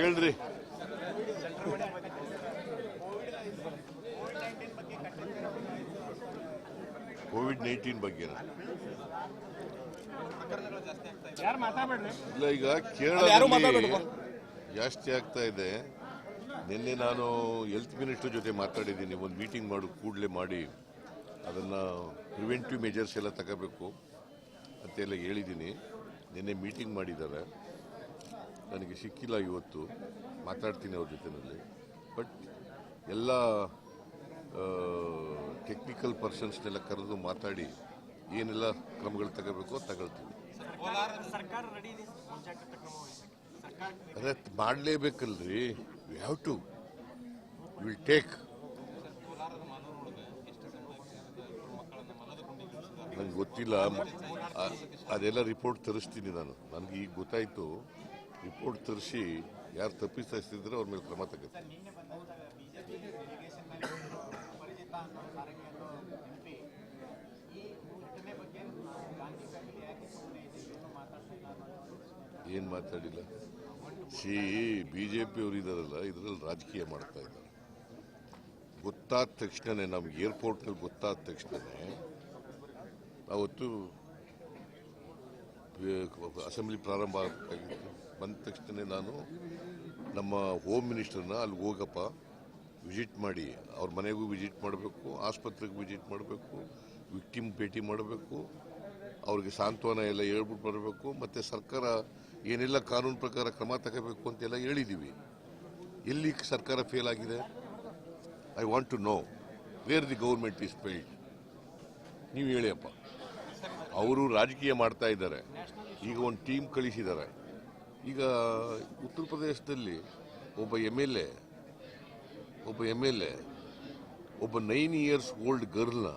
ಕೇಳ್ರಿ. Covid nineteen ಬಗ್ಗೆ ಇಲ್ಲ ಈಗ ಕೇರಳದಲ್ಲಿ ಜಾಸ್ತಿ ಆಗ್ತಾ ಇದೆ. ನಿನ್ನೆ ನಾನು ಹೆಲ್ತ್ ಮಿನಿಸ್ಟರ್ ಜೊತೆ ಮಾತಾಡಿದ್ದೀನಿ. ಒಂದು ಮೀಟಿಂಗ್ ಮಾಡು ಕೂಡಲೇ ಮಾಡಿ. ಅದನ್ನು ಪ್ರಿವೆಂಟಿವ್ ಮೆಜರ್ಸ್ ಎಲ್ಲ ತಗೋಬೇಕು ಅಂತೆಲ್ಲ ಹೇಳಿದ್ದೀನಿ. ನಿನ್ನೆ ಮೀಟಿಂಗ್ ಮಾಡಿದ್ದಾರೆ. ನನಗೆ ಸಿಕ್ಕಿಲ್ಲ ಇವತ್ತು ಮಾತಾಡ್ತೀನಿ ಅವ್ರ ಜೊತೆನಲ್ಲಿ. ಬಟ್ ಎಲ್ಲ ಟೆಕ್ನಿಕಲ್ ಪರ್ಸನ್ಸ್ನೆಲ್ಲ ಕರೆದು ಮಾತಾಡಿ ಏನೆಲ್ಲ ಕ್ರಮಗಳು ತಗೋಬೇಕು ತಗೊಳ್ತೀವಿ ಅದೇ ಮಾಡಲೇಬೇಕಲ್ರಿ. You have to will take ನನಗೆ ಗೊತ್ತಿಲ್ಲ. ಅದೆಲ್ಲ ರಿಪೋರ್ಟ್ ತರಿಸ್ತೀನಿ ನಾನು. ನನಗೆ ಈಗ ಗೊತ್ತಾಯ್ತು. ರಿಪೋರ್ಟ್ ತರಿಸಿ ಯಾರು ತಪ್ಪಿಸ್ತಿದ್ರೆ ಅವ್ರ ಮೇಲೆ ಕ್ರಮ ತಗೋತೀನಿ ಏನು ಮಾತಾಡಿಲ್ಲ ಸಿ ಬಿ ಜೆ ಪಿಯವರು ಇದ್ದಾರಲ್ಲ ಇದರಲ್ಲಿ ರಾಜಕೀಯ ಮಾಡ್ತಾ ಇದ್ದಾರೆ. ಗೊತ್ತಾದ ತಕ್ಷಣನೇ ನಮ್ಗೆ ಏರ್ಪೋರ್ಟ್ನಲ್ಲಿ ಗೊತ್ತಾದ ತಕ್ಷಣನೇ ಅವತ್ತು ಅಸೆಂಬ್ಲಿ ಪ್ರಾರಂಭ ಆಗಿತ್ತು. ಬಂದ ತಕ್ಷಣ ನಾನು ನಮ್ಮ ಹೋಮ್ ಮಿನಿಸ್ಟರ್ನ ಅಲ್ಲಿ ಹೋಗಪ್ಪ ವಿಸಿಟ್ ಮಾಡಿ. ಅವ್ರ ಮನೆಗೂ ವಿಸಿಟ್ ಮಾಡಬೇಕು, ಆಸ್ಪತ್ರೆಗೆ ವಿಸಿಟ್ ಮಾಡಬೇಕು ವಿಕ್ಟಿಮ್ ಭೇಟಿ ಮಾಡಬೇಕು, ಅವ್ರಿಗೆ ಸಾಂತ್ವನ ಎಲ್ಲ ಹೇಳ್ಬಿಟ್ಟು ಬರಬೇಕು, ಮತ್ತು ಸರ್ಕಾರ ಏನೆಲ್ಲ ಕಾನೂನು ಪ್ರಕಾರ ಕ್ರಮ ತಗೋಬೇಕು ಅಂತೆಲ್ಲ ಹೇಳಿದ್ದೀವಿ ಎಲ್ಲಿ ಸರ್ಕಾರ ಫೇಲ್ ಆಗಿದೆ? I want to know where the government is failed ನೀವು ಹೇಳಿಯಪ್ಪ ಅವರು ರಾಜಕೀಯ ಮಾಡ್ತಾ ಇದ್ದಾರೆ. ಈಗ ಒಂದು ಟೀಮ್ ಕಳಿಸಿದ್ದಾರೆ. ಈಗ ಉತ್ತರ ಪ್ರದೇಶದಲ್ಲಿ ಒಬ್ಬ ಎಂ ಎಲ್ ಎ ಒಬ್ಬ ಎಂ ಎಲ್ ಎ ಒಬ್ಬ ನೈನ್ ಇಯರ್ಸ್ ಓಲ್ಡ್ ಗರ್ಲ್ನ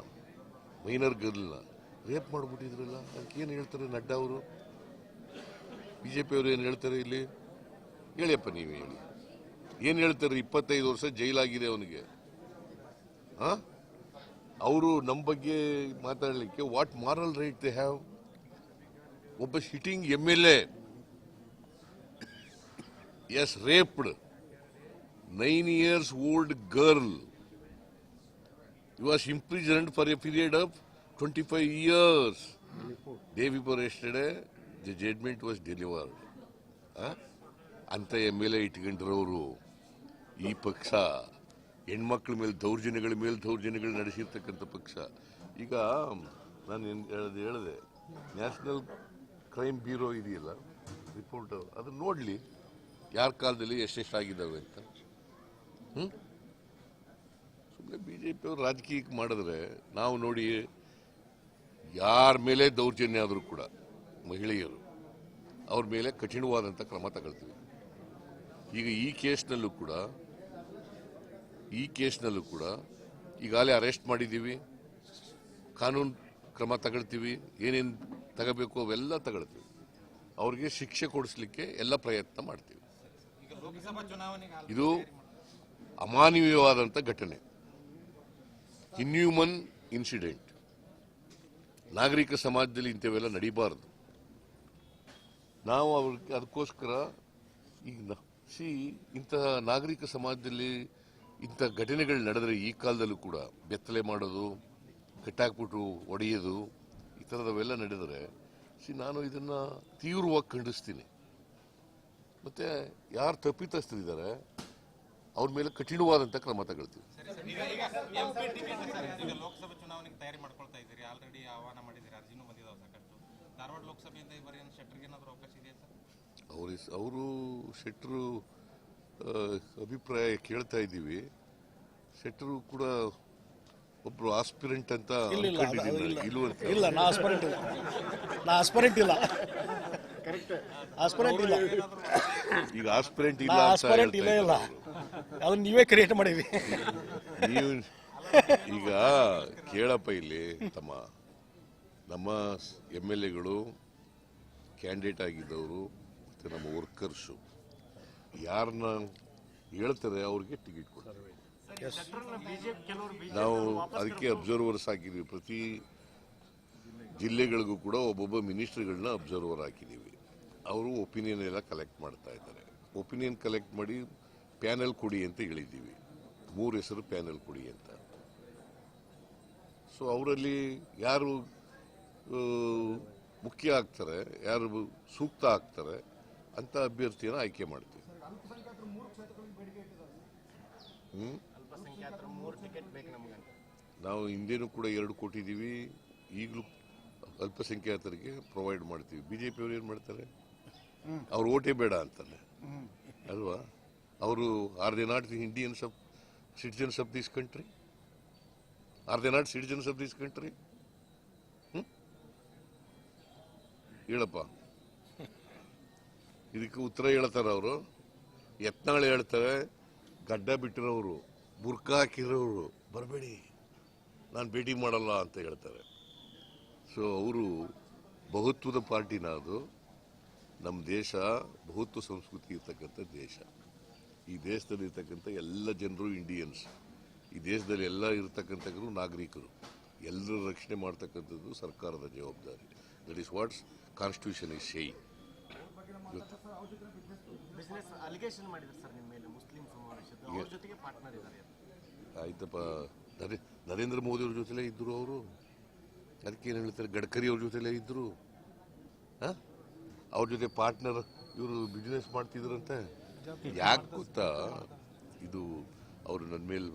ಮೈನರ್ ಗರ್ಲ್ನ ರೇಪ್ ಮಾಡಿಬಿಟ್ಟಿದ್ರಲ್ಲ? ಅದಕ್ಕೆ ಏನು ಹೇಳ್ತಾರೆ ನಡ್ಡಾ ಅವರು? ಬಿ ಜೆ ಪಿಯವರು ಏನು ಹೇಳ್ತಾರೆ ಇಲ್ಲಿ? ಹೇಳಿಯಪ್ಪ ನೀವು ಹೇಳಿ. ಏನು ಹೇಳ್ತಾರೆ ಇಪ್ಪತ್ತೈದು ವರ್ಷ ಜೈಲಾಗಿದೆ ಅವನಿಗೆ? ಹಾಂ? ಅವರು ನಮ್ಮ ಬಗ್ಗೆ ಮಾತಾಡಲಿಕ್ಕೆ what moral right they have ಒಬ್ಬ sitting M L A has raped nine years old girl you was imprisoned for a period of twenty five years day before yesterday the judgement was delivered ಅಂತ M L A ಇಟ್ಕೊಂಡಿರೋರು. ಈ ಪಕ್ಷ, ಹೆಣ್ಮಕ್ಳ ಮೇಲೆ, ದೌರ್ಜನ್ಯಗಳ ಮೇಲೆ ದೌರ್ಜನ್ಯಗಳು ನಡೆಸಿರ್ತಕ್ಕಂಥ ಪಕ್ಷ. ಈಗ ನಾನು ಏನು ಹೇಳಿದೆ ಹೇಳಿದೆ ನ್ಯಾಷನಲ್ ಕ್ರೈಮ್ ಬ್ಯೂರೋ ಇದೆಯಲ್ಲ ರಿಪೋರ್ಟ್ ಅದನ್ನ ನೋಡಲಿ. ಯಾರ ಕಾಲದಲ್ಲಿ ಎಷ್ಟೆಷ್ಟಾಗಿದ್ದಾವೆ ಅಂತ? ಹ್ಞೂ ಸುಮ್ಮನೆ ಬಿ ಜೆ ಪಿಯವರು ರಾಜಕೀಯಕ್ಕೆ ಮಾಡಿದ್ರೆ ನಾವು ನೋಡಿ ಯಾರ ಮೇಲೆ ದೌರ್ಜನ್ಯ ಆದರೂ ಕೂಡ ಮಹಿಳೆಯರು ಅವ್ರ ಮೇಲೆ ಕಠಿಣವಾದಂಥ ಕ್ರಮ ತಗೊಳ್ತೀವಿ. ಈಗ ಈ ಕೇಸ್ನಲ್ಲೂ ಕೂಡ, ಈ ಕೇಸ್ನಲ್ಲೂ ಕೂಡ ಈಗಾಗಲೇ ಅರೆಸ್ಟ್ ಮಾಡಿದ್ದೀವಿ, ಕಾನೂನು ಕ್ರಮ ತಗೊಳ್ತೀವಿ, ಏನೇನು ತಗೋಬೇಕು ಅವೆಲ್ಲ ತಗೊಳ್ತೀವಿ. ಅವ್ರಿಗೆ ಶಿಕ್ಷೆ ಕೊಡಿಸ್ಲಿಕ್ಕೆ ಎಲ್ಲ ಪ್ರಯತ್ನ ಮಾಡ್ತೀವಿ. ಇದು ಅಮಾನವೀಯವಾದಂಥ ಘಟನೆ. ಇನ್ಹ್ಯೂಮನ್ ಇನ್ಸಿಡೆಂಟ್ ನಾಗರಿಕ ಸಮಾಜದಲ್ಲಿ ಇಂಥವೆಲ್ಲ ನಡೀಬಾರದು. ನಾವು ಅವ್ರಿಗೆ ಅದಕ್ಕೋಸ್ಕರ ಈಗ ಸಿ ಇಂತಹ ನಾಗರಿಕ ಸಮಾಜದಲ್ಲಿ ಇಂಥ ಘಟನೆಗಳು ನಡೆದರೆ ಈ ಕಾಲದಲ್ಲೂ ಕೂಡ ಬೆತ್ತಲೆ ಮಾಡೋದು, ಕಟ್ಟಾಕ್ಬಿಟ್ಟು ಒಡೆಯೋದು, ಈ ಥರದವೆಲ್ಲ ನಡೆದರೆ, ಸಿ, ನಾನು ಇದನ್ನು ತೀವ್ರವಾಗಿ ಖಂಡಿಸ್ತೀನಿ. ಮತ್ತೆ ಯಾರು ತಪ್ಪಿತಸ್ಥರಿದ್ದಾರೆ ಅವ್ರ ಮೇಲೆ ಕಠಿಣವಾದಂಥ ಕ್ರಮ ತಗೊಳ್ತೀವಿ. ಲೋಕಸಭಾ ಚುನಾವಣೆಗೆ ತಯಾರಿ ಮಾಡ್ಕೊಳ್ತಾ ಇದ್ದೀರಿ. ಆಲ್ರೆಡಿ ಆಹ್ವಾನ ಮಾಡಿದ್ದೀರಿ. ಅರ್ಜಿನೂ ಬಂದಿದ್ದಾವೆ ಸಾಕಷ್ಟು. ಧಾರವಾಡ ಲೋಕಸಭೆಯಿಂದ ಬರೀ ಏನು ಶೆಟ್ಟರ್ಗೆ ಏನಾದರೂ ಅವಕಾಶ ಇದೆಯಾ ಸರ್? ಅವರು ಅವರು ಶೆಟ್ಟರು ಅಭಿಪ್ರಾಯ ಕೇಳ್ತಾ ಇದ್ದೀವಿ. ಶೆಟ್ಟರು ಕೂಡ ಒಬ್ರು ಆಸ್ಪಿರೆಂಟ್ ಅಂತ ಇಲ್ಲ ಇಲ್ಲ ನಾ ಆಸ್ಪಿರೆಂಟ್ ಇಲ್ಲ. ನಾ ಆಸ್ಪಿರೆಂಟ್ ಇಲ್ಲ. ಆಸ್ಪರೆಂಟ್ ಇಲ್ಲ. ಈಗ ಆಸ್ಪಿರೆಂಟ್ ಇಲ್ಲ ಅಂತ ಆಸ್ಪರೆಂಟ್ ಹೇಳ್ತಾ ಇಲ್ಲ ಇಲ್ಲ. ಇದ್ದಾರೆ ಅದನ್ನ ನೀವೇ ಕ್ರಿಯೇಟ್ ಮಾಡಿದ್ರಿ ನೀವು ಈಗ ಕೇಳಪ್ಪ ಇಲ್ಲಿ ತಮ್ಮ ನಮ್ಮ ಎಂ ಎಲ್ ಎಗಳು ಕ್ಯಾಂಡಿಡೇಟ್ ಆಗಿದ್ದವರು ಮತ್ತು ನಮ್ಮ ವರ್ಕರ್ಸು ಯಾರನ್ನ ಹೇಳ್ತಾರೆ ಅವ್ರಿಗೆ ಟಿಕೆಟ್ ಕೊಡ್ತಾರೆ. ಬಿಜೆಪಿ ಕೆಲವರು ನಾವು ಅದಕ್ಕೆ ಅಬ್ಸರ್ವರ್ಸ್ ಹಾಕಿದ್ವಿ ಪ್ರತಿ ಜಿಲ್ಲೆಗಳಿಗೂ ಕೂಡ ಒಬ್ಬೊಬ್ಬ ಮಿನಿಸ್ಟರ್ಗಳನ್ನ ಅಬ್ಸರ್ವರ್ ಹಾಕಿದ್ದೀವಿ. ಅವರು ಒಪಿನಿಯನ್ ಎಲ್ಲ ಕಲೆಕ್ಟ್ ಮಾಡ್ತಾ ಇದ್ದಾರೆ. ಒಪಿನಿಯನ್ ಕಲೆಕ್ಟ್ ಮಾಡಿ ಪ್ಯಾನೆಲ್ ಕೊಡಿ ಅಂತ ಹೇಳಿದ್ದೀವಿ. ಮೂರು ಹೆಸರು ಪ್ಯಾನೆಲ್ ಕೊಡಿ ಅಂತ. ಸೊ ಅವರಲ್ಲಿ ಯಾರು ಮುಖ್ಯ ಆಗ್ತಾರೆ, ಯಾರು ಸೂಕ್ತ ಆಗ್ತಾರೆ ಅಂತ ಅಭ್ಯರ್ಥಿಯನ್ನು ಆಯ್ಕೆ ಮಾಡ್ತೀವಿ. ನಾವು ಹಿಂದೇನು ಕೂಡ ಎರಡು ಕೊಟ್ಟಿದ್ದೀವಿ. ಈಗಲೂ ಅಲ್ಪಸಂಖ್ಯಾತರಿಗೆ ಪ್ರೊವೈಡ್ ಮಾಡ್ತೀವಿ. ಬಿಜೆಪಿ ಅವ್ರು ಏನು ಮಾಡ್ತಾರೆ? ಅವ್ರು ಓಟೇ ಬೇಡ ಅಂತಾನೆ. ಅಲ್ವಾ? ಅವರು are they not the Indians of citizens of this country are they not citizens of this country ಹೇಳಪ್ಪ. ಇದಕ್ಕೆ ಉತ್ತರ ಹೇಳ್ತಾರೆ ಅವರು. ಯತ್ನಾಳು ಹೇಳ್ತಾರೆ, ಗಡ್ಡ ಬಿಟ್ಟಿರೋರು, ಬುರ್ಕ ಹಾಕಿರೋರು, ಬರಬೇಡಿ, ನಾನು ಭೇಟಿ ಮಾಡಲ್ಲ ಅಂತ ಹೇಳ್ತಾರೆ. ಸೊ ಅವರು ಬಹುತ್ವದ ಪಾರ್ಟಿನ ಅದು. ನಮ್ಮ ದೇಶ ಬಹುತ್ವ ಸಂಸ್ಕೃತಿ ಇರ್ತಕ್ಕಂಥ ದೇಶ. ಈ ದೇಶದಲ್ಲಿ ಇರ್ತಕ್ಕಂಥ ಎಲ್ಲ ಜನರು ಇಂಡಿಯನ್ಸ್ ಈ ದೇಶದಲ್ಲಿ ಎಲ್ಲ ಇರ್ತಕ್ಕಂಥವರು ನಾಗರಿಕರು. ಎಲ್ಲರ ರಕ್ಷಣೆ ಮಾಡ್ತಕ್ಕಂಥದ್ದು ಸರ್ಕಾರದ ಜವಾಬ್ದಾರಿ. That is what's constitution is ಇದ್ದಾರೆ. ಆಯ್ತಪ್ಪ. ನರೇಂದ್ರ ಮೋದಿ ಅವ್ರ ಜೊತೆಲೇ ಇದ್ರು ಅವರು. ಅದಕ್ಕೆ ಏನು ಹೇಳ್ತಾರೆ? ಗಡ್ಕರಿ ಅವ್ರ ಜೊತೆಲೇ ಇದ್ರು. ಆ? ಅವ್ರ ಜೊತೆ ಪಾರ್ಟ್ನರ್ ಇವರು ಬಿಸ್ನೆಸ್ ಮಾಡ್ತಿದ್ರಂತೆ. ಯಾಕೆ ಗೊತ್ತಾ? ಇದು ಅವರು ನನ್ನ ಮೇಲೆ